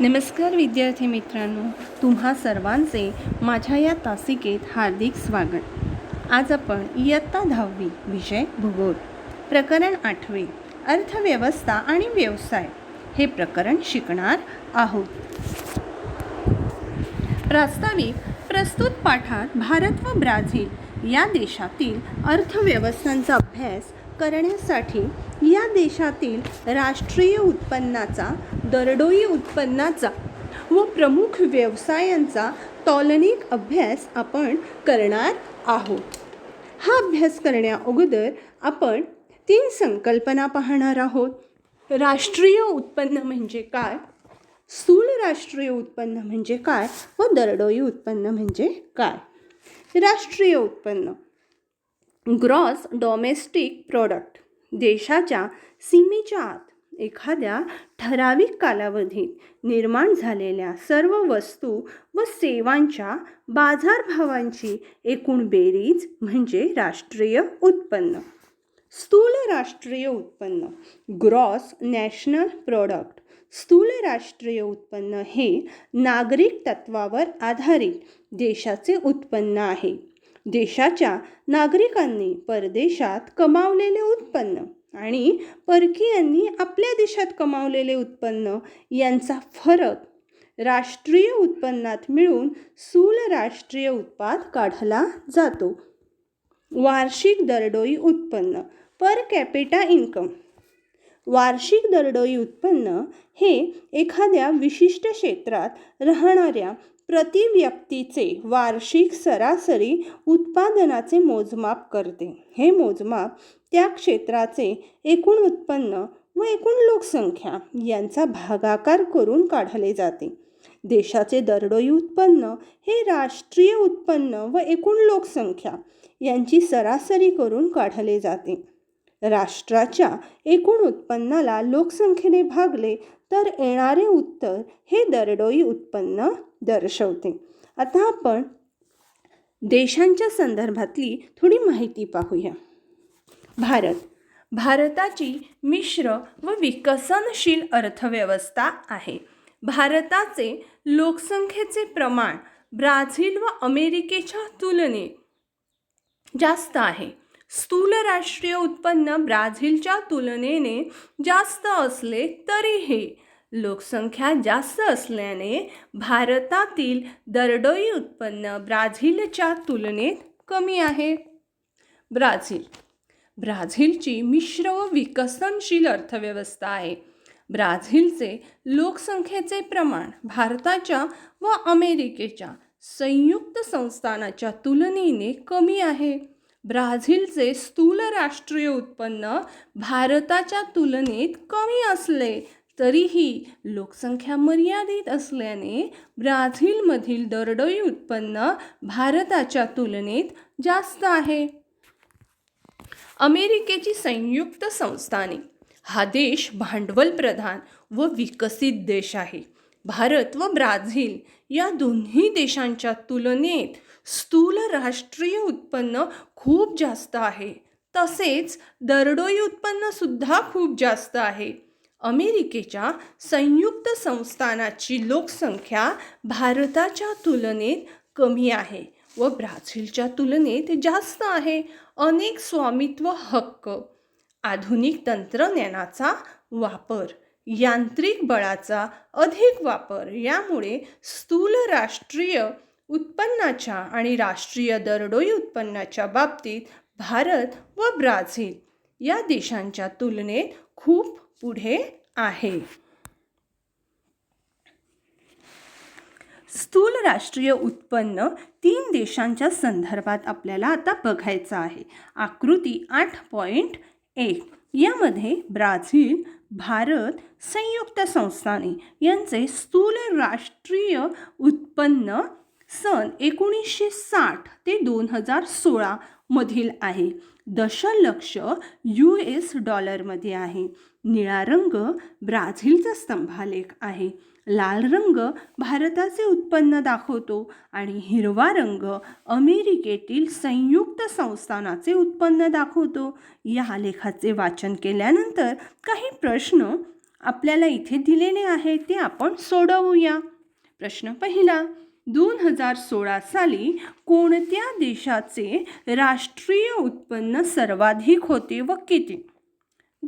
नमस्कार विद्यार्थी मित्रांनो तुम्हा सर्वांचे माझ्या या तासिकेत हार्दिक स्वागत. आज आपण इयत्ता दहावी विषय भूगोल प्रकरण आठवे अर्थव्यवस्था आणि व्यवसाय हे प्रकरण शिकणार आहोत. प्रास्ताविक प्रस्तुत पाठात भारत व ब्राझील या देशातील अर्थव्यवस्थांचा अभ्यास करण्यासाठी या देशातील राष्ट्रीय उत्पन्नाचा दरडोई उत्पन्नाचा व प्रमुख व्यवसायांचा तौलनिक अभ्यास आपण करणार आहोत. हा अभ्यास करण्या अगोदर आपण तीन संकल्पना पाहणार आहोत. राष्ट्रीय उत्पन्न म्हणजे काय? स्थूल राष्ट्रीय उत्पन्न म्हणजे काय? व दरडोई उत्पन्न म्हणजे काय? राष्ट्रीय उत्पन्न. ग्रॉस डॉमेस्टिक प्रॉडक्ट देशाच्या सीमेच्या आत एखाद्या ठराविक कालावधीत निर्माण झालेल्या सर्व वस्तू व सेवांच्या बाजारभावांची एकूण बेरीज म्हणजे राष्ट्रीय उत्पन्न. स्थूल राष्ट्रीय उत्पन्न. Gross national product. स्थूल राष्ट्रीय उत्पन्न हे नागरिक तत्वावर आधारित देशाचे उत्पन्न आहे. देशाच्या नागरिकांनी परदेशात कमावलेले उत्पन्न आणि परकीयांनी आपल्या देशात कमावलेले उत्पन्न यांचा फरक राष्ट्रीय उत्पन्नात मिळून स्थूल राष्ट्रीय उत्पाद काढला जातो. वार्षिक दरडोई उत्पन्न पर कॅपिटा इन्कम वार्षिक दरडोई उत्पन्न हे एखाद्या विशिष्ट क्षेत्रात राहणाऱ्या प्रति व्यक्तीचे वार्षिक सरासरी उत्पादनाचे मोजमाप करते. हे मोजमाप त्या क्षेत्राचे एकूण उत्पन्न व एकूण लोकसंख्या यांचा भागाकार करून काढले जाते. देशाचे दरडोई उत्पन्न हे राष्ट्रीय उत्पन्न व एकूण लोकसंख्या यांची सरासरी करून काढले जाते. राष्ट्राच्या एकूण उत्पन्नाला लोकसंख्येने भागले तर येणारे उत्तर हे दरडोई उत्पन्न दर्शवते. आता आपण देशांच्या संदर्भातली थोडी माहिती पाहूया. भारत भारताची मिश्र व विकसनशील अर्थव्यवस्था आहे. भारताचे लोकसंख्येचे प्रमाण ब्राझील व अमेरिकेच्या तुलनेत जास्त आहे. स्थूल राष्ट्रीय उत्पन्न ब्राझीलच्या तुलनेने जास्त असले तरीही लोकसंख्या जास्त असल्याने भारतातील दरडोई उत्पन्न ब्राझीलच्या तुलनेत कमी आहे. ब्राझील. ब्राझीलची मिश्र व विकसनशील अर्थव्यवस्था आहे. ब्राझीलचे लोकसंख्येचे प्रमाण भारताच्या व अमेरिकेच्या संयुक्त संस्थानाच्या तुलनेने कमी आहे. ब्राझीलचे स्थूल राष्ट्रीय उत्पन्न भारताच्या तुलनेत कमी असले तरीही लोकसंख्या मर्यादित असल्याने ब्राझीलमधील दरडोई उत्पन्न भारताच्या तुलनेत जास्त आहे. अमेरिकेची संयुक्त संस्थाने हा देश भांडवल प्रधान व विकसित देश आहे. भारत व ब्राझील या दोन्ही देशांच्या तुलनेत स्थूल राष्ट्रीय उत्पन्न खूप जास्त आहे. तसेच दरडोई उत्पन्नसुद्धा खूप जास्त आहे. अमेरिकेच्या संयुक्त संस्थानाची लोकसंख्या भारताच्या तुलनेत कमी आहे व ब्राझीलच्या तुलनेत जास्त आहे. अनेक स्वामित्व हक्क आधुनिक तंत्रज्ञानाचा वापर यांत्रिक बळाचा अधिक वापर यामुळे स्थूल राष्ट्रीय उत्पन्नाच्या आणि राष्ट्रीय दरडोई उत्पन्नाच्या बाबतीत भारत व ब्राझील या देशांच्या तुलनेत खूप पुढे आहे. स्थूल राष्ट्रीय उत्पन्न तीन देशांच्या संदर्भात आपल्याला आता बघायचं आहे. आकृती आठ पॉईंट एक. यामध्ये ब्राझील भारत संयुक्त संस्थाने यांचे स्थूल राष्ट्रीय उत्पन्न सन एकोणीसशे साठ ते दोन हजार सोळामधील आहे. दशलक्ष यू एस डॉलरमध्ये आहे. निळा रंग ब्राझीलचा स्तंभालेख आहे. लाल रंग भारताचे उत्पन्न दाखवतो आणि हिरवा रंग अमेरिकेतील संयुक्त संस्थानाचे उत्पन्न दाखवतो. या लेखाचे वाचन केल्यानंतर काही प्रश्न आपल्याला इथे दिलेले आहेत ते आपण सोडवूया. प्रश्न पहिला दोन हजार सोळा साली कोणत्या देशाचे राष्ट्रीय उत्पन्न सर्वाधिक होते व किती?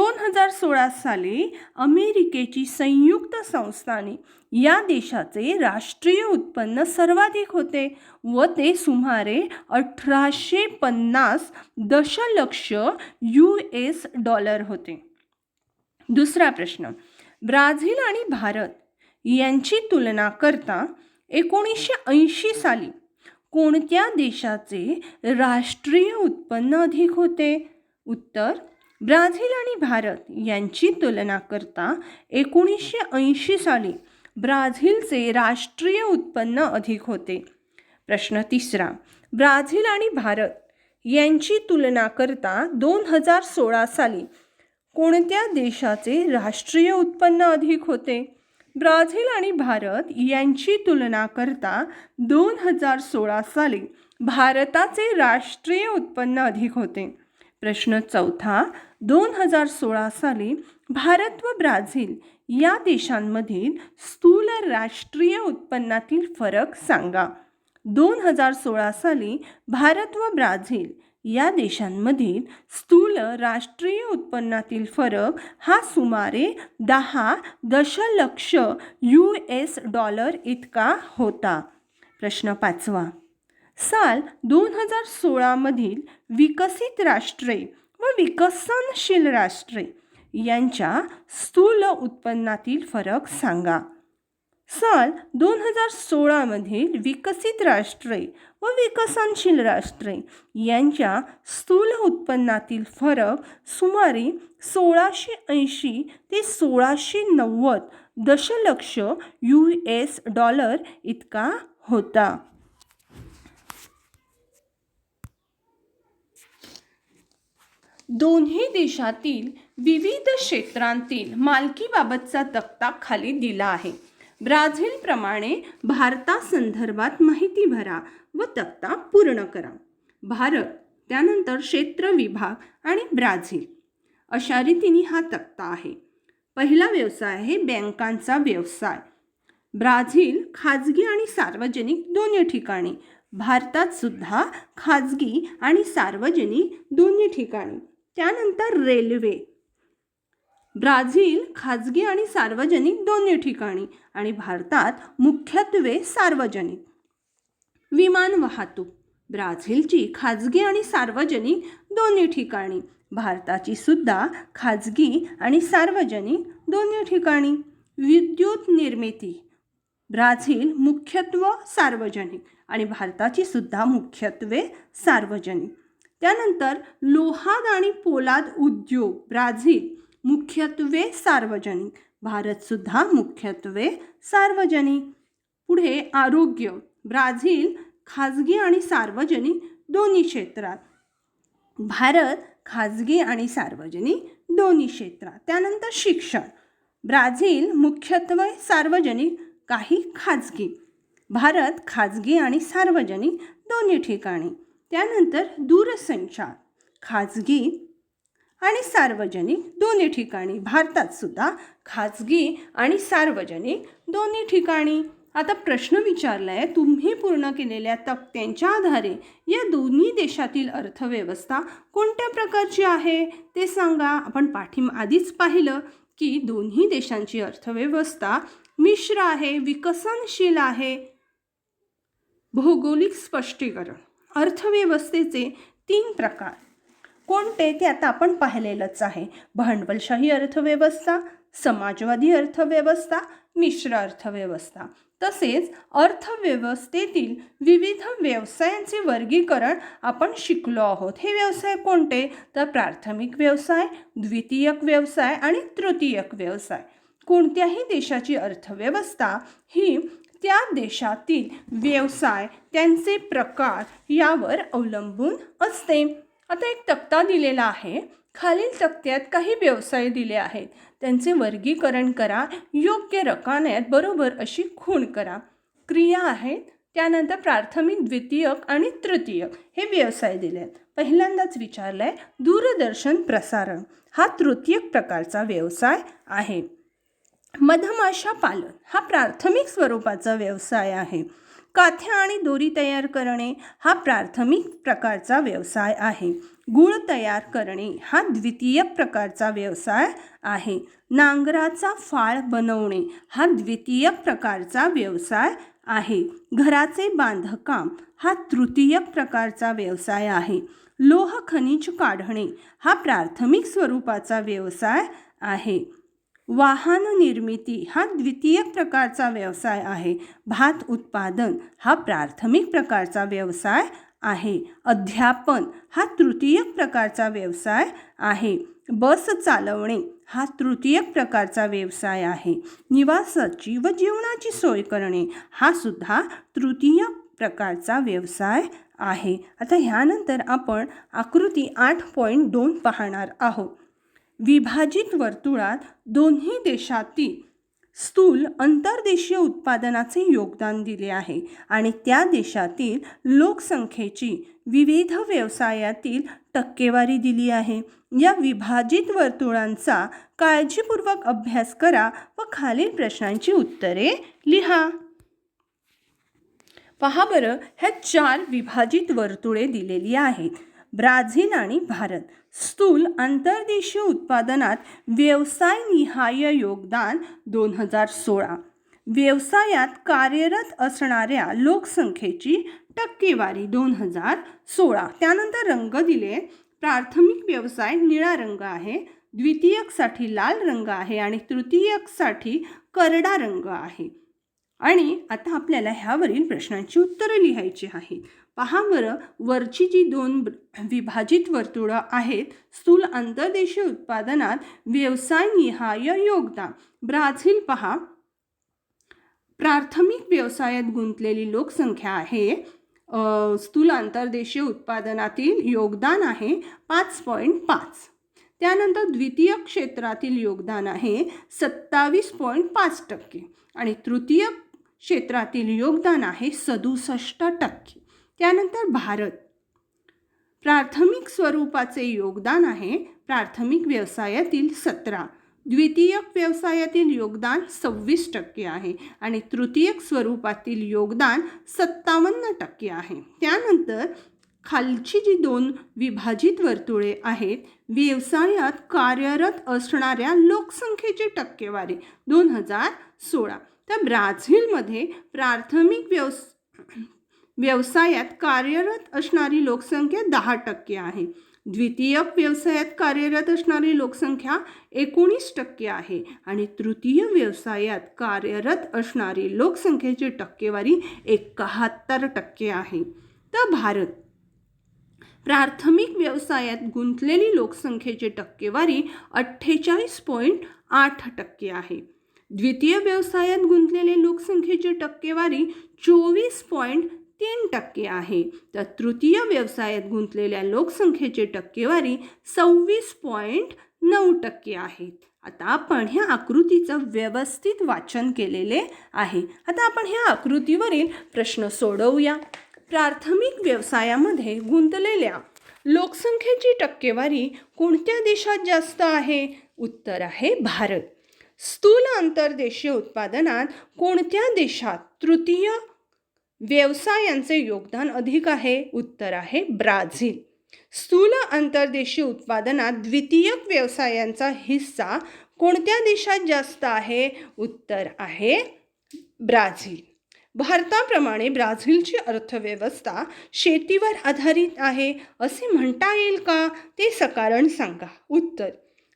दोन हजार सोळा साली अमेरिकेची संयुक्त संस्थाने या देशाचे राष्ट्रीय उत्पन्न सर्वाधिक होते व ते सुमारे अठराशे पन्नास दशलक्ष यू एस डॉलर होते. दुसरा प्रश्न. ब्राझील आणि भारत यांची तुलना करता एकोणीसशे ऐंशी साली कोणत्या देशाचे राष्ट्रीय उत्पन्न अधिक होते? उत्तर ब्राझील आणि भारत यांची तुलना करता एकोणीसशे ऐंशी साली ब्राझीलचे राष्ट्रीय उत्पन्न अधिक होते. प्रश्न तिसरा ब्राझील आणि भारत यांची तुलना करता दोन हजार सोळा साली कोणत्या देशाचे राष्ट्रीय उत्पन्न अधिक होते? ब्राझील आणि भारत यांची तुलना करता दोन हजार सोळा साली भारताचे राष्ट्रीय उत्पन्न अधिक होते. प्रश्न चौथा दोन हजार सोळा साली भारत व ब्राझील या देशांमधील स्थूल राष्ट्रीय उत्पन्नातील फरक सांगा. दोन हजार सोळा साली भारत व ब्राझील या देशांमधील स्थूल राष्ट्रीय उत्पन्नातील फरक हा सुमारे दहा दशलक्ष यू एस डॉलर इतका होता. प्रश्न पाचवा साल दोन हजार सोळामधील विकसित राष्ट्रे व विकसनशील राष्ट्रे यांच्या स्थूल उत्पन्नातील फरक सांगा. साल दोन हजार सोळामधील विकसित राष्ट्रे व विकसनशील राष्ट्रे यांच्या स्थूल उत्पन्नातील फरक सुमारे सोळाशे ऐंशी ते सोळाशे नव्वद दशलक्ष यू एस डॉलर इतका होता. दोन्ही देशातील विविध क्षेत्रांतील मालकीबाबतचा तक्ता खाली दिला आहे. ब्राझीलप्रमाणे भारतासंदर्भात माहिती भरा व तक्ता पूर्ण करा. भारत त्यानंतर क्षेत्र विभाग आणि ब्राझील. अशा रीतीने हा तक्ता आहे. पहिला व्यवसाय आहे बँकांचा व्यवसाय. ब्राझील खाजगी आणि सार्वजनिक दोन्ही ठिकाणी भारतात सुद्धा खाजगी आणि सार्वजनिक दोन्ही ठिकाणी. त्यानंतर रेल्वे. ब्राझील खाजगी आणि सार्वजनिक दोन्ही ठिकाणी आणि भारतात मुख्यत्वे सार्वजनिक. विमान वाहतूक. ब्राझीलची खाजगी आणि सार्वजनिक दोन्ही ठिकाणी. भारताची सुद्धा खाजगी आणि सार्वजनिक दोन्ही ठिकाणी. विद्युत निर्मिती. ब्राझील मुख्यत्व सार्वजनिक आणि भारताची सुद्धा मुख्यत्वे सार्वजनिक. त्यानंतर लोहाद आणि पोलाद उद्योग ब्राझील मुख्यत्वे सार्वजनिक भारतसुद्धा मुख्यत्वे सार्वजनिक. पुढे आरोग्य ब्राझील खाजगी आणि सार्वजनिक दोन्ही क्षेत्रात. भारत खाजगी आणि सार्वजनिक दोन्ही क्षेत्रात. त्यानंतर शिक्षण ब्राझील मुख्यत्वे सार्वजनिक काही खाजगी. भारत खाजगी आणि सार्वजनिक दोन्ही ठिकाणी. त्यानंतर दूरसंचार खाजगी आणि सार्वजनिक दोन्ही ठिकाणी. भारतात सुद्धा खाजगी आणि सार्वजनिक दोन्ही ठिकाणी. आता प्रश्न विचारला आहे तुम्ही पूर्ण केलेल्या तक्त्यांच्या आधारे या दोन्ही देशातील अर्थव्यवस्था कोणत्या प्रकारची आहे? ते सांगा. आपण पाठीम आधीच पाहिलं की दोन्ही देशांची अर्थव्यवस्था मिश्र आहे विकसनशील आहे. भौगोलिक स्पष्टीकरण. अर्थव्यवस्थेचे तीन प्रकार. कोणते ते आता आपण पाहिलेलंच आहे. भांडवलशाही अर्थव्यवस्था समाजवादी अर्थव्यवस्था मिश्र अर्थव्यवस्था. तसेच अर्थव्यवस्थेतील विविध व्यवसायांचे वर्गीकरण आपण शिकलो आहोत. हे व्यवसाय कोणते? तर प्राथमिक व्यवसाय द्वितीयक व्यवसाय आणि तृतीयक व्यवसाय. कोणत्याही देशाची अर्थव्यवस्था ही त्या देशातील व्यवसाय त्यांचे प्रकार यावर अवलंबून असते. आता एक तक्ता दिलेला आहे. खालील तक्त्यात काही व्यवसाय दिले आहेत. त्यांचे वर्गीकरण करा. योग्य रकान्यात बरोबर अशी खूण करा. क्रिया आहेत. त्यानंतर प्राथमिक द्वितीयक आणि तृतीयक हे व्यवसाय दिले. आहेत पहिल्यांदाच विचारलं आहे दूरदर्शन प्रसारण हा तृतीयक प्रकारचा व्यवसाय आहे. मधमाशा पालन हा प्राथमिक स्वरूपाचा व्यवसाय आहे. काथ्या आणि दोरी तयार करणे हा प्राथमिक प्रकारचा व्यवसाय आहे. गुळ तयार करणे हा द्वितीय प्रकारचा व्यवसाय आहे. नांगराचा फाळ बनवणे हा द्वितीय प्रकारचा व्यवसाय आहे. घराचे बांधकाम हा तृतीय प्रकारचा व्यवसाय आहे. लोह खनिज काढणे हा प्राथमिक स्वरूपाचा व्यवसाय आहे. वाहन निर्मिती हा द्वितीय प्रकारचा व्यवसाय आहे. भात उत्पादन हा प्राथमिक प्रकारचा व्यवसाय आहे. अध्यापन हा तृतीय प्रकारचा व्यवसाय आहे. बस चालवणे हा तृतीय प्रकारचा व्यवसाय आहे. निवासाची व जेवणाची सोय करणे हा सुद्धा तृतीय प्रकारचा व्यवसाय आहे. आता ह्यानंतर आपण आकृती आठ पॉईंट दोन पाहणार आहोत. विभाजित वर्तुळात दोन्ही देशातील स्थूल अंतर्देशीय उत्पादनाचे योगदान दिले आहे आणि त्या देशातील लोकसंख्येची विविध व्यवसायातील टक्केवारी दिली आहे. या विभाजित वर्तुळांचा काळजीपूर्वक अभ्यास करा व खालील प्रश्नांची उत्तरे लिहा. पहा बरं ह्या चार विभाजित वर्तुळे दिलेली आहेत. ब्राझील आणि भारत. स्थूल आंतरदेशीय उत्पादनात व्यवसाय निहाय योगदान दोन हजार सोळा. व्यवसायात कार्यरत असणाऱ्या लोकसंख्येची टक्केवारी दोन हजार सोळा. त्यानंतर रंग दिले. प्राथमिक व्यवसाय निळा रंग आहे. द्वितीयकसाठी लाल रंग आहे आणि तृतीयकसाठी करडा रंग आहे. आणि आता आपल्याला ह्यावरील प्रश्नांची उत्तरं लिहायची आहेत. पहा बरं वरची जी दोन विभाजित वर्तुळं आहेत स्थूल आंतरदेशीय उत्पादनात व्यवसाय निहाय योगदान. ब्राझील पहा प्राथमिक व्यवसायात गुंतलेली लोकसंख्या आहे. स्थूल आंतरदेशीय उत्पादनातील योगदान आहे पाच पॉईंट पाच. त्यानंतर द्वितीय क्षेत्रातील योगदान आहे सत्तावीस पॉईंट पाच टक्के. आणि तृतीय क्षेत्रातील योगदान आहे सदुसष्ट टक्के. त्यानंतर भारत. प्राथमिक स्वरूपाचे योगदान आहे प्राथमिक व्यवसायातील सतरा. द्वितीयक व्यवसायातील योगदान सव्वीस टक्के आहे आणि तृतीयक स्वरूपातील योगदान सत्तावन्न टक्के आहे. त्यानंतर खालची जी दोन विभाजित वर्तुळे आहेत व्यवसायात कार्यरत असणाऱ्या लोकसंख्येची टक्केवारी दोन हजार सोळा. तर ब्राझीलमध्ये प्राथमिक व्यवस व्यवसायात कार्यरत असणारी लोकसंख्या दहा टक्के आहे. द्वितीय व्यवसायात कार्यरत असणारी लोकसंख्या एकोणीस टक्के आहे आणि तृतीय व्यवसायात कार्यरत असणारी लोकसंख्येची टक्केवारी एकाहत्तर टक्के आहे. तर भारत प्राथमिक व्यवसायात गुंतलेली लोकसंख्येची टक्केवारी अठ्ठेचाळीस पॉईंट आठ टक्के आहे. द्वितीय व्यवसायात गुंतलेले लोकसंख्येची टक्केवारी चोवीस पॉईंट तीन टक्के आहे. तर तृतीय व्यवसायात गुंतलेल्या लोकसंख्येची टक्केवारी सव्वीस पॉईंट नऊ टक्के आहेत आता आपण ह्या आकृतीचं व्यवस्थित वाचन केलेले आहे. आता आपण ह्या आकृतीवरील प्रश्न सोडवूया. प्राथमिक व्यवसायामध्ये गुंतलेल्या लोकसंख्येची टक्केवारी कोणत्या देशात जास्त आहे? उत्तर आहे भारत. स्थूल आंतरदेशीय उत्पादनात कोणत्या देशात तृतीय व्यवसायांचे योगदान अधिक आहे? उत्तर आहे ब्राझील. स्थूल आंतरदेशीय उत्पादनात द्वितीयक व्यवसायांचा हिस्सा कोणत्या देशात जास्त आहे? उत्तर आहे ब्राझील. भारताप्रमाणे ब्राझीलची अर्थव्यवस्था शेतीवर आधारित आहे असे म्हणता येईल का? ते सकारण सांगा. उत्तर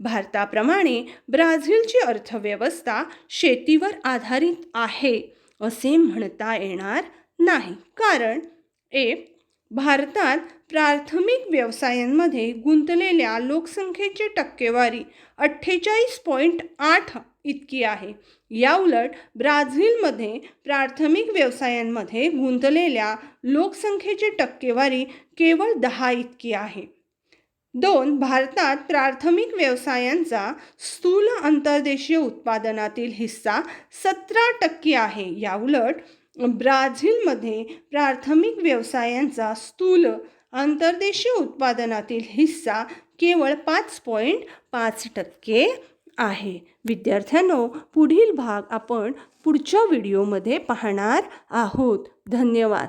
भारताप्रमाणे ब्राझीलची अर्थव्यवस्था शेतीवर आधारित आहे असे म्हणता येणार नाही. कारण ए भारतात प्राथमिक व्यवसायांमध्ये गुंतलेल्या लोकसंख्येची टक्केवारी अठ्ठेचाळीस पॉईंट आठ इतकी आहे. याउलट ब्राझीलमध्ये प्राथमिक व्यवसायांमध्ये गुंतलेल्या लोकसंख्येची टक्केवारी केवळ दहा इतकी आहे. दोन भारतात प्राथमिक व्यवसायांचा स्थूल अंतर्देशीय उत्पादनातील हिस्सा सतरा टक्के आहे. याउलट ब्राझीलमध्ये प्राथमिक व्यवसायांचा स्थूल अंतर्देशीय उत्पादनातील हिस्सा केवळ पाच पॉईंट पाच टक्के आहे. विद्यार्थ्यांनो पुढील भाग आपण पुढच्या व्हिडिओमध्ये पाहणार आहोत. धन्यवाद.